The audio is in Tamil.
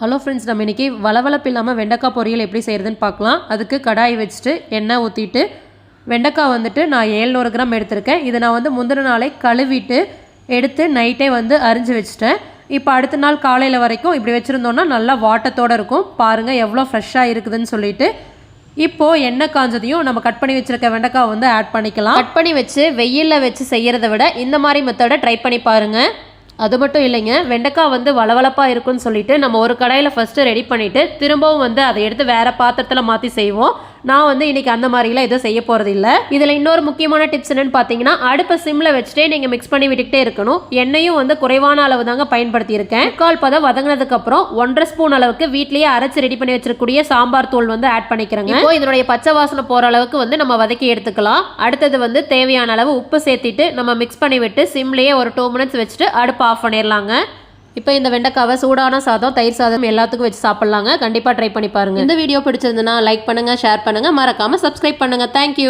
ஹலோ ஃப்ரெண்ட்ஸ் நம்ம இன்றைக்கி வளவளப்பு இல்லாமல் வெண்டைக்காய் பொரியல் எப்படி செய்கிறதுன்னு பார்க்கலாம். அதுக்கு கடாய் வச்சுட்டு எண்ணெய் ஊற்றிட்டு வெண்டைக்காய் வந்துட்டு நான் ஏழ்நூறு கிராம் எடுத்திருக்கேன். இதை நான் வந்து முந்தின நாளே கழுவிட்டு எடுத்து நைட்டே வந்து அரிஞ்சு வச்சுட்டேன். இப்போ அடுத்த நாள் காலையில் வரைக்கும் இப்படி வச்சுருந்தோன்னா நல்லா வாட்டத்தோடு இருக்கும். பாருங்கள் எவ்வளோ ஃப்ரெஷ்ஷாக இருக்குதுன்னு சொல்லிட்டு. இப்போது எண்ணெய் காஞ்சதையும் நம்ம கட் பண்ணி வச்சுருக்க வெண்டைக்காய் வந்து ஆட் பண்ணிக்கலாம். கட் பண்ணி வச்சு வெயிலில் வச்சு செய்கிறத விட இந்த மாதிரி மெத்தடை ட்ரை பண்ணி பாருங்கள் அது மட்டும் இல்லைங்க வெண்டைக்காய் வந்து வளவளப்பாக இருக்குன்னு சொல்லிட்டு நம்ம ஒரு கடாயில் ஃபஸ்ட்டு ரெடி பண்ணிவிட்டு திரும்பவும் வந்து அதை எடுத்து வேறு பாத்திரத்தில் மாற்றி செய்வோம். நான் வந்து இன்னைக்கு அந்த மாதிரிலாம் எதுவும் செய்ய போகிறது இல்லை. இதில் இன்னொரு முக்கியமான டிப்ஸ் என்னன்னு பார்த்தீங்கன்னா அடுப்பை சிம்மில் வச்சுட்டே நீங்கள் மிக்ஸ் பண்ணி விட்டுக்கிட்டே இருக்கணும். எண்ணெயும் வந்து குறைவான அளவு தாங்க பயன்படுத்தியிருக்கேன். கால் பதம் வதங்கினதுக்கப்புறம் ஒன்றரை ஸ்பூன் அளவுக்கு வீட்லேயே அரைச்சி ரெடி பண்ணி வச்சிருக்கக்கூடிய சாம்பார் தூள் வந்து ஆட் பண்ணிக்கிறேங்க. இப்போ இதனுடைய பச்சை வாசனை போகிற அளவுக்கு வந்து நம்ம வதக்கி எடுத்துக்கலாம். அடுத்தது வந்து தேவையான அளவு உப்பு சேர்த்திட்டு நம்ம மிக்ஸ் பண்ணி விட்டு சிம்லேயே ஒரு டூ மினிட்ஸ் வச்சுட்டு அடுப்பு ஆஃப் பண்ணிடலாங்க இப்போ இந்த வெண்டைக்காவை சூடான சாதம் தயிர் சாதம் எல்லாத்துக்கும் வச்சு சாப்பிட்லாங்க. கண்டிப்பாக ட்ரை பண்ணி பாருங்கள் இந்த வீடியோ பிடிச்சிருந்ததுன்னா லைக் பண்ணுங்க ஷேர் பண்ணுங்க. மறக்காமல் சப்ஸ்கிரைப் பண்ணுங்க. தேங்க்யூ